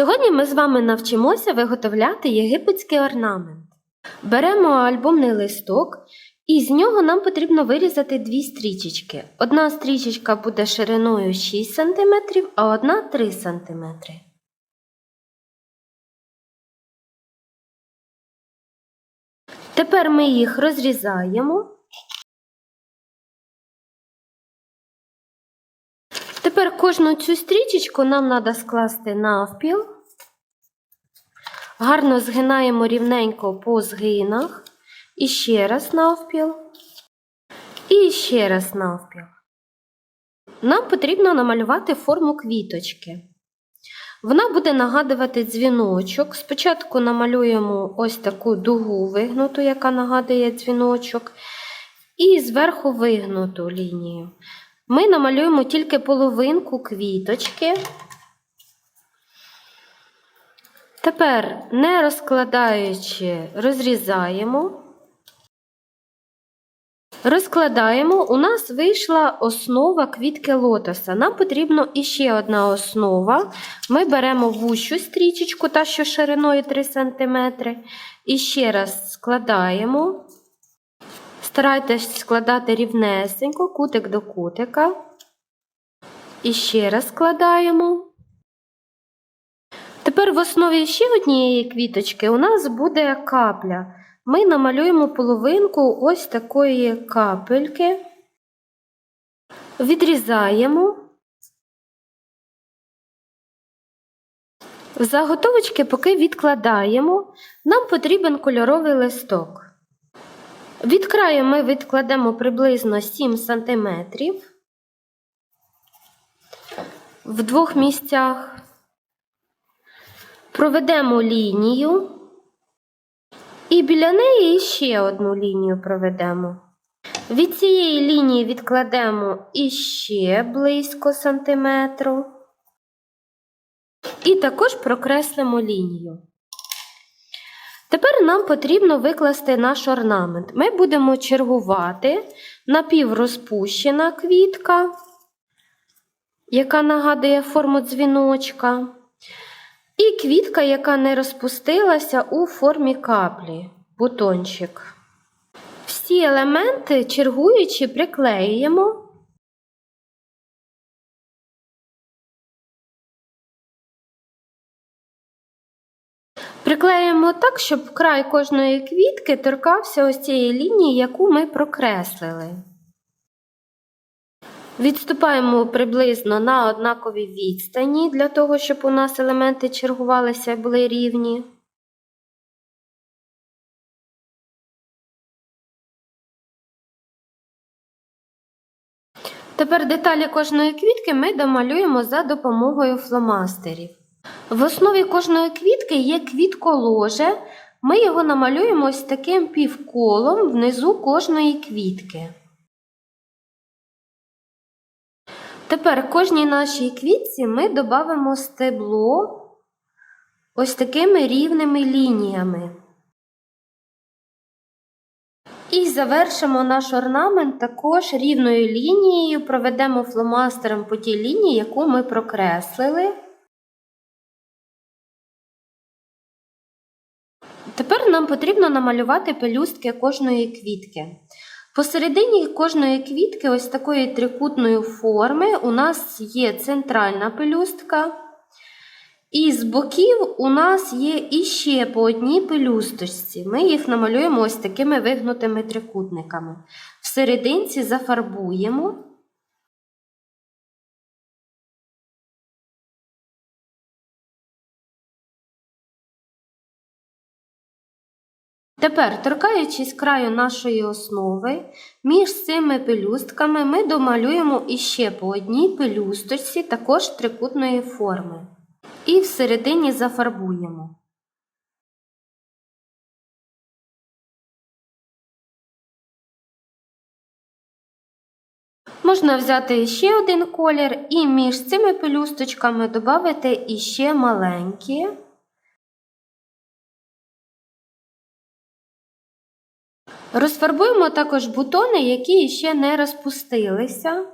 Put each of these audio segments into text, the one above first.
Сьогодні ми з вами навчимося виготовляти єгипетський орнамент. Беремо альбомний листок, і з нього нам потрібно вирізати дві стрічечки. Одна стрічечка буде шириною 6 см, а одна 3 см. Тепер ми їх розрізаємо. Тепер кожну цю стрічечку нам треба скласти навпіл. Гарно згинаємо рівненько по згинах. І ще раз навпіл. І ще раз навпіл. Нам потрібно намалювати форму квіточки. Вона буде нагадувати дзвіночок. Спочатку намалюємо ось таку дугу вигнуту, яка нагадує дзвіночок, і зверху вигнуту лінію. Ми намалюємо тільки половинку квіточки. Тепер, не розкладаючи, розрізаємо. Розкладаємо, у нас вийшла основа квітки лотоса. Нам потрібна іще одна основа. Ми беремо вущу стрічечку, та що шириною 3 см, і ще раз складаємо. Старайтесь складати рівнесенько, кутик до кутика. І ще раз складаємо. Тепер в основі ще однієї квіточки у нас буде капля. Ми намалюємо половинку ось такої капельки, відрізаємо. Заготовочки поки відкладаємо. Нам потрібен кольоровий листок. Від краю ми відкладемо приблизно 7 см в двох місцях. Проведемо лінію. І біля неї ще одну лінію проведемо. Від цієї лінії відкладемо іще близько сантиметру. І також прокреслимо лінію. Тепер нам потрібно викласти наш орнамент. Ми будемо чергувати напіврозпущена квітка, яка нагадує форму дзвіночка. І квітка, яка не розпустилася у формі каплі, бутончик. Всі елементи, чергуючи, приклеюємо. Приклеюємо так, щоб край кожної квітки торкався ось цієї лінії, яку ми прокреслили. Відступаємо приблизно на однаковій відстані для того, щоб у нас елементи чергувалися і були рівні. Тепер деталі кожної квітки ми домалюємо за допомогою фломастерів. В основі кожної квітки є квітколоже. Ми його намалюємо ось таким півколом внизу кожної квітки. Тепер кожній нашій квітці ми додамо стебло ось такими рівними лініями. І завершимо наш орнамент також рівною лінією, проведемо фломастером по тій лінії, яку ми прокреслили. Тепер нам потрібно намалювати пелюстки кожної квітки. Посередині кожної квітки, ось такої трикутної форми, у нас є центральна пелюстка. І з боків у нас є іще по одній пелюсточці. Ми їх намалюємо ось такими вигнутими трикутниками. Всерединці зафарбуємо. Тепер, торкаючись краю нашої основи, між цими пелюстками ми домалюємо іще по одній пелюсточці, також трикутної форми. І всередині зафарбуємо. Можна взяти ще один колір і між цими пелюсточками додати іще маленькі. Розфарбуємо також бутони, які ще не розпустилися.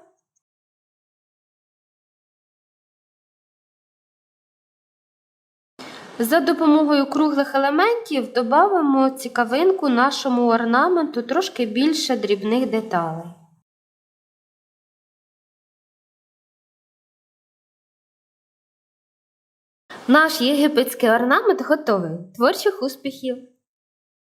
За допомогою круглих елементів додамо цікавинку нашому орнаменту трошки більше дрібних деталей. Наш єгипетський орнамент готовий. Творчих успіхів!